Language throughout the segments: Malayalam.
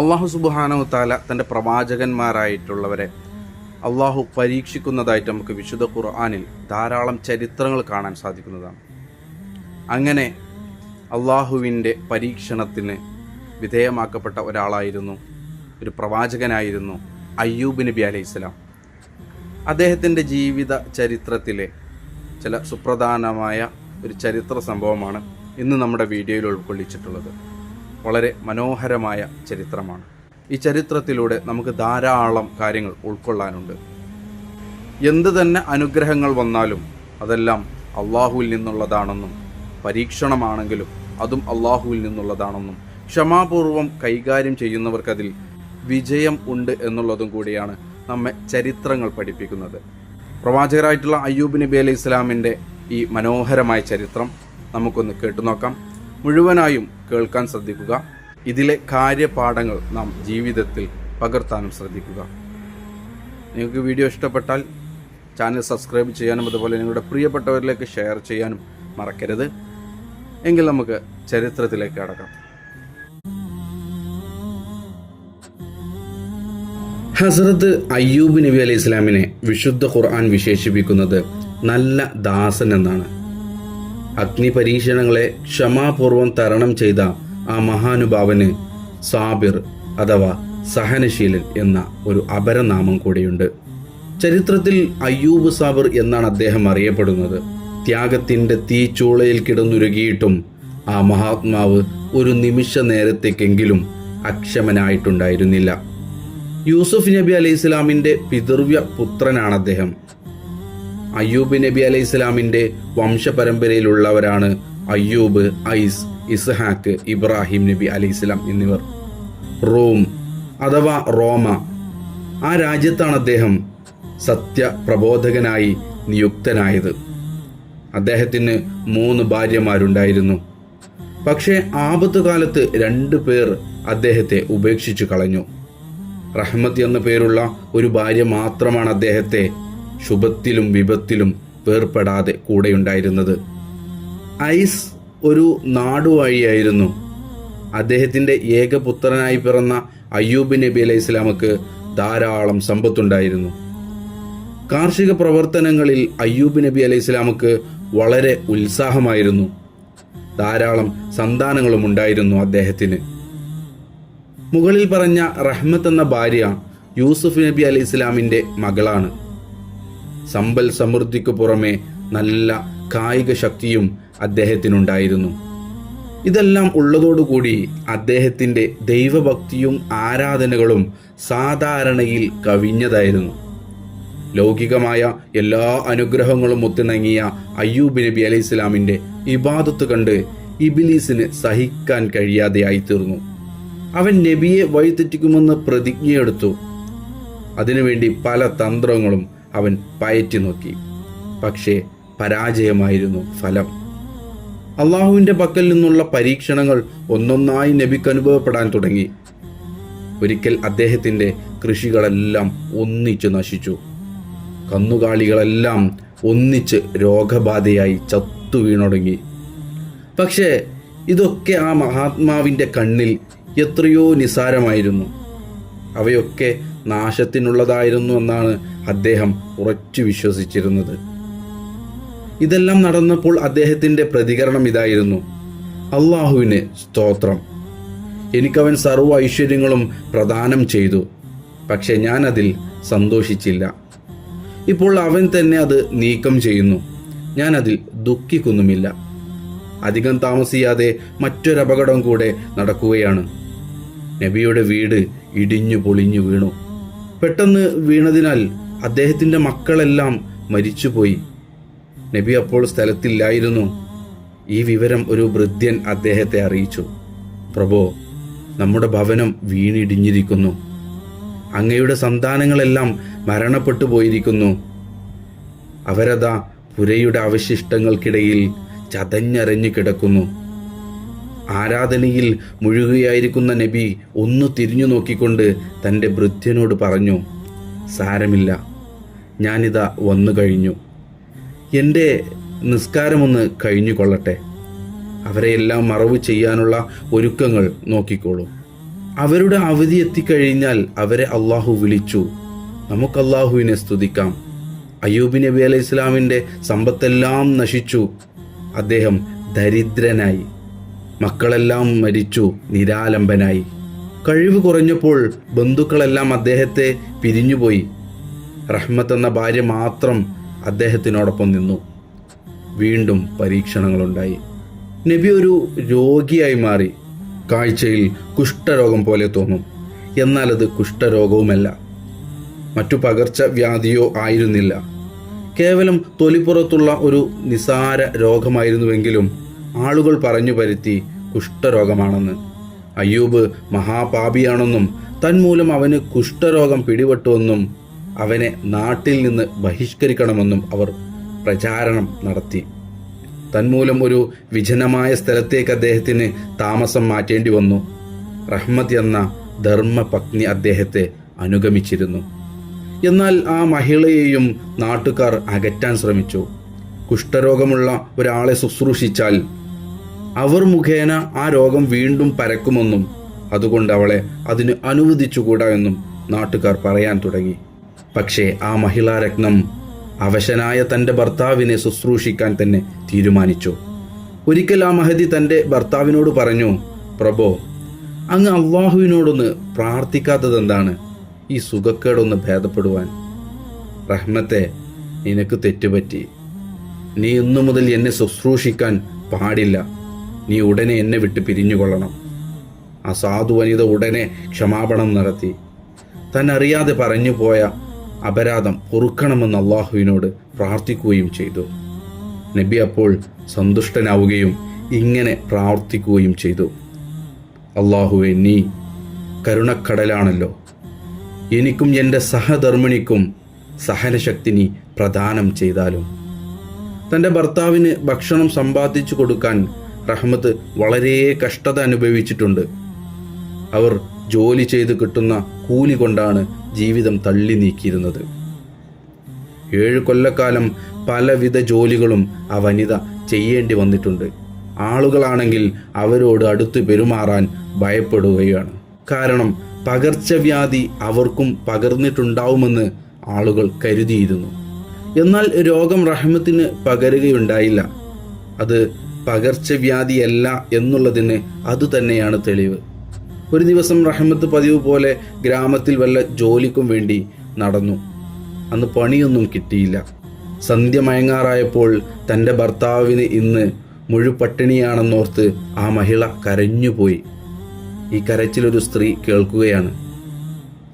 അള്ളാഹു സുബാനു താല തന്റെ പ്രവാചകന്മാരായിട്ടുള്ളവരെ അള്ളാഹു പരീക്ഷിക്കുന്നതായിട്ട് നമുക്ക് വിശുദ്ധ ഖുർആാനിൽ ധാരാളം ചരിത്രങ്ങൾ കാണാൻ സാധിക്കുന്നതാണ്. അങ്ങനെ അള്ളാഹുവിന്റെ പരീക്ഷണത്തിന് വിധേയമാക്കപ്പെട്ട ഒരാളായിരുന്നു ഒരു പ്രവാചകനായിരുന്നു അയ്യൂബ് നബി അലൈഹി സ്വലാം. അദ്ദേഹത്തിന്റെ ജീവിത ചരിത്രത്തിലെ ചില സുപ്രധാനമായ ഒരു ചരിത്ര സംഭവമാണ് ഇന്ന് നമ്മുടെ വീഡിയോയിൽ ഉൾക്കൊള്ളിച്ചിട്ടുള്ളത്. വളരെ മനോഹരമായ ചരിത്രമാണ്. ഈ ചരിത്രത്തിലൂടെ നമുക്ക് ധാരാളം കാര്യങ്ങൾ ഉൾക്കൊള്ളാനുണ്ട്. എന്ത് തന്നെ അനുഗ്രഹങ്ങൾ വന്നാലും അതെല്ലാം അള്ളാഹുവിൽ നിന്നുള്ളതാണെന്നും പരീക്ഷണമാണെങ്കിലും അതും അള്ളാഹുവിൽ നിന്നുള്ളതാണെന്നും ക്ഷമാപൂർവം കൈകാര്യം ചെയ്യുന്നവർക്കതിൽ വിജയം ഉണ്ട് എന്നുള്ളതും കൂടിയാണ് നമ്മെ ചരിത്രങ്ങൾ പഠിപ്പിക്കുന്നത്. പ്രവാചകരായിട്ടുള്ള അയ്യൂബ് നബി അലൈഹി ഇസ്ലാമിന്റെ ഈ മനോഹരമായ ചരിത്രം നമുക്കൊന്ന് കേട്ടുനോക്കാം മുഴുവനായും കേൾക്കാൻ ശ്രദ്ധിക്കുക. ഇതിലെ കാര്യപാഠങ്ങൾ നാം ജീവിതത്തിൽ പകർത്താനും ശ്രദ്ധിക്കുക. നിങ്ങൾക്ക് വീഡിയോ ഇഷ്ടപ്പെട്ടാൽ ചാനൽ സബ്സ്ക്രൈബ് ചെയ്യാനും അതുപോലെ നിങ്ങളുടെ പ്രിയപ്പെട്ടവരിലേക്ക് ഷെയർ ചെയ്യാനും മറക്കരുത്. എങ്കിൽ നമുക്ക് ചരിത്രത്തിലേക്ക് അടക്കാം ഹസ്രത്ത് അയ്യൂബ് നബി അലൈഹി ഇസ്ലാമിനെ വിശുദ്ധ ഖുർആൻ വിശേഷിപ്പിക്കുന്നത് നല്ല ദാസൻ എന്നാണ്. അഗ്നി പരീക്ഷണങ്ങളെ ക്ഷമാപൂർവം തരണം ചെയ്ത ആ മഹാനുഭാവന് സാബിർ അഥവാ സഹനശീലൻ എന്ന ഒരു അപരനാമം കൂടിയുണ്ട്. ചരിത്രത്തിൽ അയ്യൂബ് സാബിർ എന്നാണ് അദ്ദേഹം അറിയപ്പെടുന്നത്. ത്യാഗത്തിന്റെ തീച്ചൂളയിൽ കിടന്നുരുകിയിട്ടും ആ മഹാത്മാവ് ഒരു നിമിഷ നേരത്തേക്കെങ്കിലും അക്ഷമനായിട്ടുണ്ടായിരുന്നില്ല. യൂസുഫ് നബി അലൈഹി ഇസ്ലാമിന്റെ പിതൃവ്യ പുത്രനാണ് അദ്ദേഹം. അയ്യൂബ് നബി അലൈഹി ഇസ്ലാമിന്റെ വംശപരമ്പരയിലുള്ളവരാണ് അയ്യൂബ് ഐസ് ഇസ്ഹാക്ക് ഇബ്രാഹിം നബി അലൈഹി ഇസ്ലാം എന്നിവർ. റോം അഥവാ റോമ ആ രാജ്യത്താണ് അദ്ദേഹം സത്യപ്രബോധകനായി നിയുക്തനായത്. അദ്ദേഹത്തിന് മൂന്ന് ഭാര്യമാരുണ്ടായിരുന്നു. പക്ഷേ ആപത്ത് കാലത്ത് രണ്ടു പേർ അദ്ദേഹത്തെ ഉപേക്ഷിച്ചു കളഞ്ഞു. റഹ്മത്ത് എന്ന പേരുള്ള ഒരു ഭാര്യ മാത്രമാണ് അദ്ദേഹത്തെ ശുഭത്തിലും വിപത്തിലും വേർപ്പെടാതെ കൂടെയുണ്ടായിരുന്നത്. ഐസ് ഒരു നാടുവഴിയായിരുന്നു. അദ്ദേഹത്തിന്റെ ഏകപുത്രനായി പിറന്ന അയ്യൂബ് നബി അലൈഹി ഇസ്ലാമക്ക് ധാരാളം സമ്പത്തുണ്ടായിരുന്നു. കാർഷിക പ്രവർത്തനങ്ങളിൽ അയ്യൂബ് നബി അലൈഹി ഇസ്ലാമക്ക് വളരെ ഉത്സാഹമായിരുന്നു. ധാരാളം സന്താനങ്ങളും ഉണ്ടായിരുന്നു അദ്ദേഹത്തിന്. മുകളിൽ പറഞ്ഞ റഹ്മത്ത് എന്ന ഭാര്യ യൂസുഫ് നബി അലൈഹി ഇസ്ലാമിന്റെ മകളാണ്. സമ്പൽ സമൃദ്ധിക്ക് പുറമെ നല്ല കായിക ശക്തിയും അദ്ദേഹത്തിനുണ്ടായിരുന്നു. ഇതെല്ലാം ഉള്ളതോടുകൂടി അദ്ദേഹത്തിന്റെ ദൈവഭക്തിയും ആരാധനകളും സാധാരണയിൽ കവിഞ്ഞതായിരുന്നു. ലൗകികമായ എല്ലാ അനുഗ്രഹങ്ങളും ഒത്തിണങ്ങിയ അയ്യൂബ് നബി അലൈഹി ഇസ്ലാമിന്റെ ഇബാദത്ത് കണ്ട് ഇബിലീസിന് സഹിക്കാൻ കഴിയാതെയായി തീർന്നു അവൻ നബിയെ വഴിതെറ്റിക്കുമെന്ന് പ്രതിജ്ഞയെടുത്തു. അതിനുവേണ്ടി പല തന്ത്രങ്ങളും അവൻ പയറ്റി നോക്കി. പക്ഷേ പരാജയമായിരുന്നു ഫലം. അള്ളാഹുവിന്റെ പക്കൽ നിന്നുള്ള പരീക്ഷണങ്ങൾ ഒന്നൊന്നായി നബിക്ക് അനുഭവപ്പെടാൻ തുടങ്ങി. ഒരിക്കൽ അദ്ദേഹത്തിന്റെ കൃഷികളെല്ലാം ഒന്നിച്ചു നശിച്ചു. കന്നുകാലികളെല്ലാം ഒന്നിച്ച് രോഗബാധയായി ചത്തു വീണൊടുങ്ങി. പക്ഷേ ഇതൊക്കെ ആ മഹാത്മാവിന്റെ കണ്ണിൽ എത്രയോ നിസാരമായിരുന്നു. അവയൊക്കെ നാശത്തിനുള്ളതായിരുന്നു എന്നാണ് അദ്ദേഹം ഉറച്ചു വിശ്വസിച്ചിരുന്നത്. ഇതെല്ലാം നടന്നപ്പോൾ അദ്ദേഹത്തിന്റെ പ്രതികരണം ഇതായിരുന്നു. അള്ളാഹുവിന് സ്തോത്രം. എനിക്കവൻ സർവ ഐശ്വര്യങ്ങളും പ്രദാനം ചെയ്തു. പക്ഷെ ഞാൻ അതിൽ സന്തോഷിച്ചില്ല. ഇപ്പോൾ അവൻ തന്നെ അത് നീക്കം ചെയ്യുന്നു. ഞാൻ അതിൽ ദുഃഖിക്കുന്നുമില്ല. അധികം താമസിയാതെ മറ്റൊരപകടം കൂടെ നടക്കുകയാണ്. നബിയുടെ വീട് ഇടിഞ്ഞു പൊളിഞ്ഞു വീണു. പെട്ടെന്ന് വീണതിനാൽ അദ്ദേഹത്തിന്റെ മക്കളെല്ലാം മരിച്ചുപോയി. നബി അപ്പോൾ സ്ഥലത്തില്ലായിരുന്നു. ഈ വിവരം ഒരു വൃദ്ധ്യൻ അദ്ദേഹത്തെ അറിയിച്ചു. പ്രഭോ നമ്മുടെ ഭവനം വീണിടിഞ്ഞിരിക്കുന്നു. അങ്ങയുടെ സന്താനങ്ങളെല്ലാം മരണപ്പെട്ടു പോയിരിക്കുന്നു. അവരതാ പുരയുടെ അവശിഷ്ടങ്ങൾക്കിടയിൽ ചതഞ്ഞരഞ്ഞു കിടക്കുന്നു. ആരാധനയിൽ മുഴുകുകയായിരിക്കുന്ന നബി ഒന്ന് തിരിഞ്ഞു നോക്കിക്കൊണ്ട് തന്റെ ഭൃത്യനോട് പറഞ്ഞു സാരമില്ല ഞാനിതാ വന്നു കഴിഞ്ഞു. എന്റെ നിസ്കാരമൊന്ന് കഴിഞ്ഞു കൊള്ളട്ടെ. അവരെയെല്ലാം മറവ് ചെയ്യാനുള്ള ഒരുക്കങ്ങൾ നോക്കിക്കോളൂ. അവരുടെ അവധി എത്തിക്കഴിഞ്ഞാൽ അവരെ അള്ളാഹു വിളിച്ചു. നമുക്ക് അള്ളാഹുവിനെ സ്തുതിക്കാം. അയ്യൂബ് നബി അലൈഹി ഇസ്ലാമിന്റെ സമ്പത്തെല്ലാം നശിച്ചു. അദ്ദേഹം ദരിദ്രനായി. മക്കളെല്ലാം മരിച്ചു നിരാലംബനായി. കഴിവ് കുറഞ്ഞപ്പോൾ ബന്ധുക്കളെല്ലാം അദ്ദേഹത്തെ പിരിഞ്ഞുപോയി. റഹ്മത്ത് എന്ന ഭാര്യ മാത്രം അദ്ദേഹത്തിനോടൊപ്പം നിന്നു. വീണ്ടും പരീക്ഷണങ്ങളുണ്ടായി. നബി ഒരു രോഗിയായി മാറി. കാഴ്ചയിൽ കുഷ്ഠരോഗം പോലെ തോന്നും. എന്നാൽ അത് കുഷ്ഠരോഗവുമല്ല. മറ്റു പകർച്ചവ്യാധിയോ ആയിരുന്നില്ല. കേവലം തൊലിപ്പുറത്തുള്ള ഒരു നിസാര രോഗമായിരുന്നുവെങ്കിലും ആളുകൾ പറഞ്ഞു പരുത്തി കുഷ്ഠരോഗമാണെന്ന്. അയ്യൂബ് മഹാപാപിയാണെന്നും തന്മൂലം അവന് കുഷ്ഠരോഗം പിടിപെട്ടുവെന്നും അവനെ നാട്ടിൽ നിന്ന് ബഹിഷ്കരിക്കണമെന്നും അവർ പ്രചാരണം നടത്തി. തന്മൂലം ഒരു വിജനമായ സ്ഥലത്തേക്ക് അദ്ദേഹത്തിന് താമസം മാറ്റേണ്ടി വന്നു. റഹ്മത്ത് എന്ന ധർമ്മപത്നി അദ്ദേഹത്തെ അനുഗമിച്ചിരുന്നു. എന്നാൽ ആ മഹിളയെയും നാട്ടുകാർ അകറ്റാൻ ശ്രമിച്ചു. കുഷ്ഠരോഗമുള്ള ഒരാളെ ശുശ്രൂഷിച്ചാൽ അവർ മുഖേന ആ രോഗം വീണ്ടും പരക്കുമെന്നും അതുകൊണ്ട് അവളെ അതിന് അനുവദിച്ചുകൂടാ എന്നും നാട്ടുകാർ പറയാൻ തുടങ്ങി. പക്ഷേ ആ മഹിളാരത്നം അവശനായ തന്റെ ഭർത്താവിനെ ശുശ്രൂഷിക്കാൻ തന്നെ തീരുമാനിച്ചു. ഒരിക്കൽ ആ മഹതി തന്റെ ഭർത്താവിനോട് പറഞ്ഞു പ്രഭോ അങ്ങ് അള്ളാഹുവിനോടൊന്ന് പ്രാർത്ഥിക്കാത്തതെന്താണ്? ഈ സുഖക്കേടൊന്ന് ഭേദപ്പെടുവാൻ. റഹ്മത്തെ നിനക്ക് തെറ്റുപറ്റി. നീ ഇന്നു മുതൽ എന്നെ ശുശ്രൂഷിക്കാൻ പാടില്ല. നീ ഉടനെ എന്നെ വിട്ട് പിരിഞ്ഞുകൊള്ളണം. ആ സാധു വനിത ഉടനെ ക്ഷമാപണം നടത്തി. തന്നറിയാതെ പറഞ്ഞുപോയ പറഞ്ഞു പോയ അപരാധം പൊറുക്കണമെന്ന് അള്ളാഹുവിനോട് പ്രാർത്ഥിക്കുകയും ചെയ്തു. നബി അപ്പോൾ സന്തുഷ്ടനാവുകയും ഇങ്ങനെ പ്രാർത്ഥിക്കുകയും ചെയ്തു. അള്ളാഹുവെ നീ കരുണക്കടലാണല്ലോ. എനിക്കും എന്റെ സഹധർമ്മിണിക്കും സഹനശക്തി നീ പ്രദാനം ചെയ്താലും. തന്റെ ഭർത്താവിന് ഭക്ഷണം സമ്പാദിച്ചു കൊടുക്കാൻ റഹ്മത്ത് വളരെ കഷ്ടത അനുഭവിച്ചിട്ടുണ്ട്. അവർ ജോലി ചെയ്ത് കിട്ടുന്ന കൂലി കൊണ്ടാണ് ജീവിതം തള്ളി നീക്കിയിരുന്നത്. ഏഴ് കൊല്ലക്കാലം പലവിധ ജോലികളും ആ വനിത ചെയ്യേണ്ടി വന്നിട്ടുണ്ട്. ആളുകളാണെങ്കിൽ അവരോട് അടുത്ത് പെരുമാറാൻ ഭയപ്പെടുകയാണ്. കാരണം പകർച്ചവ്യാധി അവർക്കും പകർന്നിട്ടുണ്ടാവുമെന്ന് ആളുകൾ കരുതിയിരുന്നു. എന്നാൽ രോഗം റഹ്മത്തിന് പകരുകയുണ്ടായില്ല. അത് പകർച്ചവ്യാധിയല്ല എന്നുള്ളതിന് അതുതന്നെയാണ് തെളിവ്. ഒരു ദിവസം റഹ്മത്ത് പതിവ് പോലെ ഗ്രാമത്തിൽ വല്ല ജോലിക്കും വേണ്ടി നടന്നു. അന്ന് പണിയൊന്നും കിട്ടിയില്ല. സന്ധ്യ മയങ്ങാറായപ്പോൾ തന്റെ ഭർത്താവിന് ഇന്ന് മുഴുപട്ടിണിയാണെന്നോർത്ത് ആ മഹിള കരഞ്ഞുപോയി. ഈ കരച്ചിലൊരു സ്ത്രീ കേൾക്കുകയാണ്.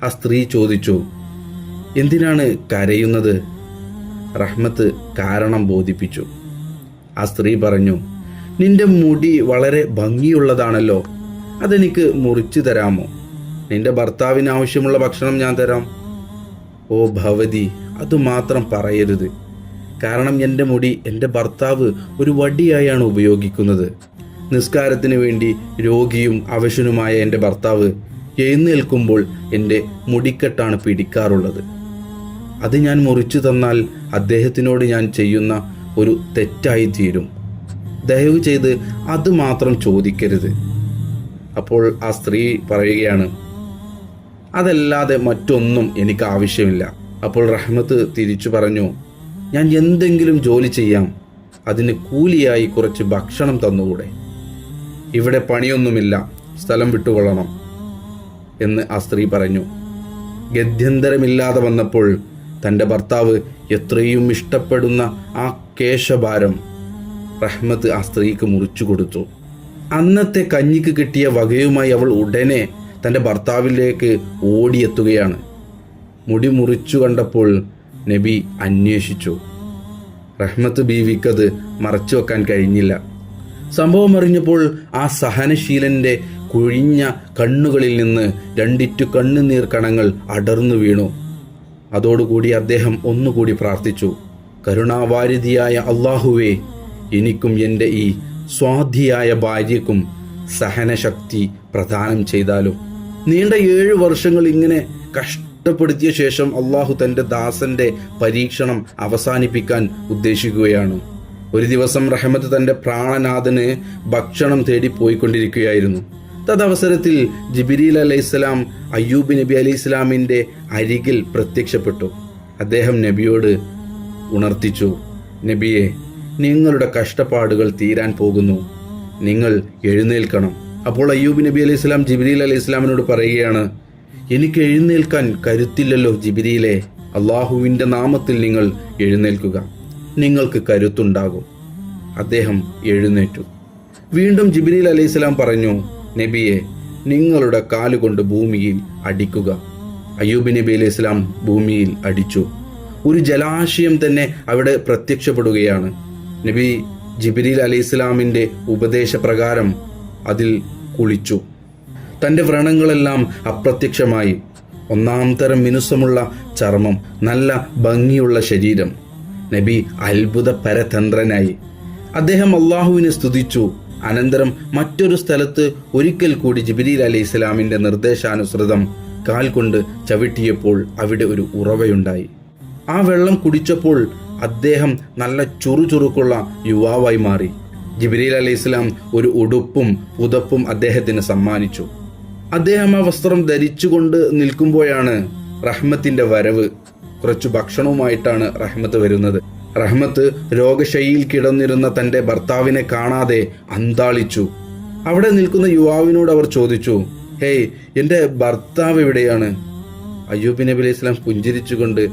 ആ സ്ത്രീ ചോദിച്ചു എന്തിനാണ് കരയുന്നത്? റഹ്മത്ത് കാരണം ബോധിപ്പിച്ചു. ആ സ്ത്രീ പറഞ്ഞു നിന്റെ മുടി വളരെ ഭംഗിയുള്ളതാണല്ലോ അതെനിക്ക് മുറിച്ചു തരാമോ? നിന്റെ ഭർത്താവിന് ആവശ്യമുള്ള ഭക്ഷണം ഞാൻ തരാം. ഓ ഭവതി അതുമാത്രം പറയരുത്. കാരണം എന്റെ മുടി എന്റെ ഭർത്താവ് ഒരു വടിയായാണ് ഉപയോഗിക്കുന്നത്. നിസ്കാരത്തിന് വേണ്ടി രോഗിയും അവശനുമായ എന്റെ ഭർത്താവ് എഴുന്നേൽക്കുമ്പോൾ എന്റെ മുടിക്കെട്ടാണ് പിടിക്കാറുള്ളത്. അത് ഞാൻ മുറിച്ചു തന്നാൽ അദ്ദേഹത്തിനോട് ഞാൻ ചെയ്യുന്ന ഒരു തെറ്റായി തീരും. ദയവ് ചെയ്ത് അത് മാത്രം ചോദിക്കരുത്. അപ്പോൾ ആ സ്ത്രീ പറയുകയാണ് അതല്ലാതെ മറ്റൊന്നും എനിക്ക് ആവശ്യമില്ല. അപ്പോൾ റഹ്മത്ത് തിരിച്ചു പറഞ്ഞു ഞാൻ എന്തെങ്കിലും ജോലി ചെയ്യാം അതിന് കൂലിയായി കുറച്ച് ഭക്ഷണം തന്നുകൂടെ? ഇവിടെ പണിയൊന്നുമില്ല സ്ഥലം വിട്ടുകൊള്ളണം. എന്ന് ആ സ്ത്രീ പറഞ്ഞു. ഗത്യന്തരമില്ലാതെ വന്നപ്പോൾ തന്റെ ഭർത്താവ് എത്രയും ഇഷ്ടപ്പെടുന്ന ആ കേശഭാരം റഹ്മത്ത് ആ സ്ത്രീക്ക് മുറിച്ചു കൊടുത്തു. അന്നത്തെ കഞ്ഞിക്ക് കിട്ടിയ വകയുമായി അവൾ ഉടനെ തന്റെ ഭർത്താവിലേക്ക് ഓടിയെത്തുകയാണ്. മുടി മുറിച്ചു കണ്ടപ്പോൾ നബി അന്വേഷിച്ചു. റഹ്മത്ത് ബീവിക്കത് മറച്ചു വെക്കാൻ കഴിഞ്ഞില്ല. സംഭവം അറിഞ്ഞപ്പോൾ ആ സഹനശീലന്റെ കുഴിഞ്ഞ കണ്ണുകളിൽ നിന്ന് രണ്ടിറ്റു കണ്ണുനീർ കണങ്ങൾ അടർന്നു വീണു. അതോടുകൂടി അദ്ദേഹം ഒന്നുകൂടി പ്രാർത്ഥിച്ചു. കരുണാവാരിധിയായ അള്ളാഹുവേ എനിക്കും എന്റെ ഈ സ്വാധിയായ ഭാര്യയ്ക്കും സഹനശക്തി പ്രദാനം ചെയ്താലും നീണ്ട ഏഴ് വർഷങ്ങൾ ഇങ്ങനെ കഷ്ടപ്പെടുത്തിയ ശേഷം അള്ളാഹു തന്റെ ദാസന്റെ പരീക്ഷണം അവസാനിപ്പിക്കാൻ ഉദ്ദേശിക്കുകയാണ്. ഒരു ദിവസം റഹ്മത്ത് തന്റെ പ്രാണനാഥന് ഭക്ഷണം തേടി പോയിക്കൊണ്ടിരിക്കുകയായിരുന്നു. തദവസരത്തിൽ ജിബിരിൽ അലൈഹിസ്സലാം അയ്യൂബ് നബി അലൈഹി ഇസ്ലാമിന്റെ അരികിൽ പ്രത്യക്ഷപ്പെട്ടു. അദ്ദേഹം നബിയോട് ഉണർത്തിച്ചു നബിയെ നിങ്ങളുടെ കഷ്ടപ്പാടുകൾ തീരാൻ പോകുന്നു. നിങ്ങൾ എഴുന്നേൽക്കണം. അപ്പോൾ അയ്യൂബ് നബി അലൈഹി സ്വലാം ജിബിരിൽ അലൈഹി സ്വലാമിനോട് പറയുകയാണ് എനിക്ക് എഴുന്നേൽക്കാൻ കരുത്തില്ലല്ലോ ജിബിരിയിലെ അള്ളാഹുവിന്റെ നാമത്തിൽ നിങ്ങൾ എഴുന്നേൽക്കുക. നിങ്ങൾക്ക് കരുത്തുണ്ടാകും. അദ്ദേഹം എഴുന്നേറ്റു. വീണ്ടും ജിബിരിൽ അലൈഹി സ്വലാം പറഞ്ഞു നബിയെ നിങ്ങളുടെ കാലുകൊണ്ട് ഭൂമിയിൽ അടിക്കുക. അയ്യൂബ് നബി അലൈഹി സ്വലാം ഭൂമിയിൽ അടിച്ചു. ഒരു ജലാശയം തന്നെ അവിടെ പ്രത്യക്ഷപ്പെടുകയാണ്. നബി ജിബിരിൽ അലി ഇസ്ലാമിന്റെ ഉപദേശപ്രകാരം അതിൽ കുളിച്ചു. തന്റെ വ്രണങ്ങളെല്ലാം അപ്രത്യക്ഷമായി. ഒന്നാം തരം മിനുസമുള്ള ചർമ്മം നല്ല ഭംഗിയുള്ള ശരീരം. നബി അത്ഭുത പരതന്ത്രനായി അദ്ദേഹം അള്ളാഹുവിനെ സ്തുതിച്ചു. അനന്തരം മറ്റൊരു സ്ഥലത്ത് ഒരിക്കൽ കൂടി ജിബിരിൽ അലി ഇസ്ലാമിന്റെ നിർദ്ദേശാനുസൃതം കാൽ കൊണ്ട് ചവിട്ടിയപ്പോൾ അവിടെ ഒരു ഉറവയുണ്ടായി. ആ വെള്ളം കുടിച്ചപ്പോൾ അദ്ദേഹം നല്ല ചുറുചുറുക്കുള്ള യുവാവായി മാറി. ജിബ്രീൽ അലൈഹി ഇസ്ലാം ഒരു ഉടുപ്പും പുതപ്പും അദ്ദേഹത്തിന് സമ്മാനിച്ചു. അദ്ദേഹം ആ വസ്ത്രം ധരിച്ചുകൊണ്ട് നിൽക്കുമ്പോഴാണ് റഹ്മത്തിന്റെ വരവ്. കുറച്ചു ഭക്ഷണവുമായിട്ടാണ് റഹ്മത്ത് വരുന്നത്. റഹ്മത്ത് രോഗശൈലിയിൽ കിടന്നിരുന്ന തന്റെ ഭർത്താവിനെ കാണാതെ അന്താളിച്ചു. അവിടെ നിൽക്കുന്ന യുവാവിനോട് അവർ ചോദിച്ചു ഹേയ് എന്റെ ഭർത്താവ് എവിടെയാണ്? അയ്യൂബ് നബി അലൈഹി സ്വലാം പുഞ്ചിരിച്ചുകൊണ്ട്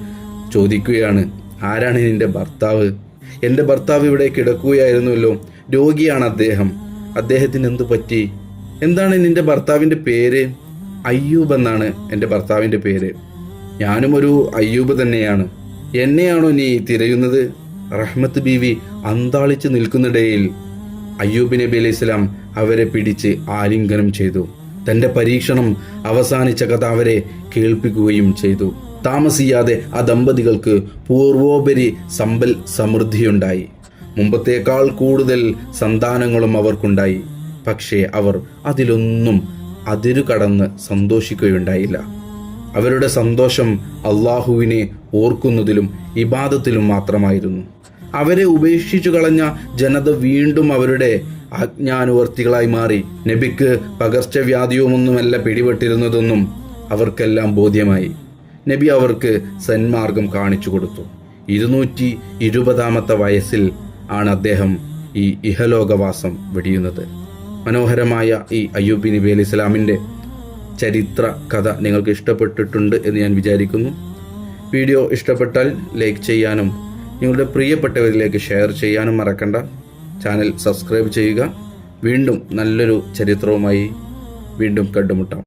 ചോദിക്കുകയാണ് ആരാണ് നിന്റെ ഭർത്താവ്? എന്റെ ഭർത്താവ് ഇവിടെ കിടക്കുകയായിരുന്നല്ലോ. രോഗിയാണ് അദ്ദേഹം. അദ്ദേഹത്തിന് എന്തു പറ്റി? എന്താണ് നിന്റെ ഭർത്താവിന്റെ പേര്? അയ്യൂബ് എന്നാണ് എന്റെ ഭർത്താവിന്റെ പേര്. ഞാനും ഒരു അയ്യൂബ് തന്നെയാണ്. എന്നെയാണോ നീ തിരയുന്നത്? റഹ്മത്ത് ബീവി അന്താളിച്ച് നിൽക്കുന്നിടയിൽ അയ്യൂബ് നബി അലൈഹി സ്വലാം അവരെ പിടിച്ച് ആലിംഗനം ചെയ്തു. തന്റെ പരീക്ഷണം അവസാനിച്ച കഥ അവരെ കേൾപ്പിക്കുകയും ചെയ്തു. താമസിയാതെ ആ ദമ്പതികൾക്ക് പൂർവോപരി സമ്പൽ സമൃദ്ധിയുണ്ടായി. മുമ്പത്തേക്കാൾ കൂടുതൽ സന്താനങ്ങളും അവർക്കുണ്ടായി. പക്ഷേ അവർ അതിലൊന്നും അതിരു കടന്ന് സന്തോഷിക്കുകയുണ്ടായില്ല. അവരുടെ സന്തോഷം അള്ളാഹുവിനെ ഓർക്കുന്നതിലും ഇബാദത്തിലും മാത്രമായിരുന്നു. അവരെ ഉപേക്ഷിച്ചു കളഞ്ഞ ജനത വീണ്ടും അവരുടെ അജ്ഞാനുവർത്തികളായി മാറി. നബിക്ക് പകർച്ചവ്യാധിയുമൊന്നുമല്ല പിടിപെട്ടിരുന്നതെന്നും അവർക്കെല്ലാം ബോധ്യമായി. നബി അവർക്ക് സന്മാർഗം കാണിച്ചു കൊടുത്തു. ഇരുന്നൂറ്റി ഇരുപതാമത്തെ വയസ്സിൽ ആണ് അദ്ദേഹം ഈ ഇഹലോകവാസം വെടിയുന്നത്. മനോഹരമായ ഈ അയ്യൂബി നബി അലി ഇസ്ലാമിന്റെ ചരിത്ര കഥ നിങ്ങൾക്ക് ഇഷ്ടപ്പെട്ടിട്ടുണ്ട് എന്ന് ഞാൻ വിചാരിക്കുന്നു. വീഡിയോ ഇഷ്ടപ്പെട്ടാൽ ലൈക്ക് ചെയ്യാനും നിങ്ങളുടെ പ്രിയപ്പെട്ടവരിലേക്ക് ഷെയർ ചെയ്യാനും മറക്കണ്ട. ചാനൽ സബ്സ്ക്രൈബ് ചെയ്യുക. വീണ്ടും നല്ലൊരു ചരിത്രവുമായി വീണ്ടും കണ്ടുമുട്ടാം.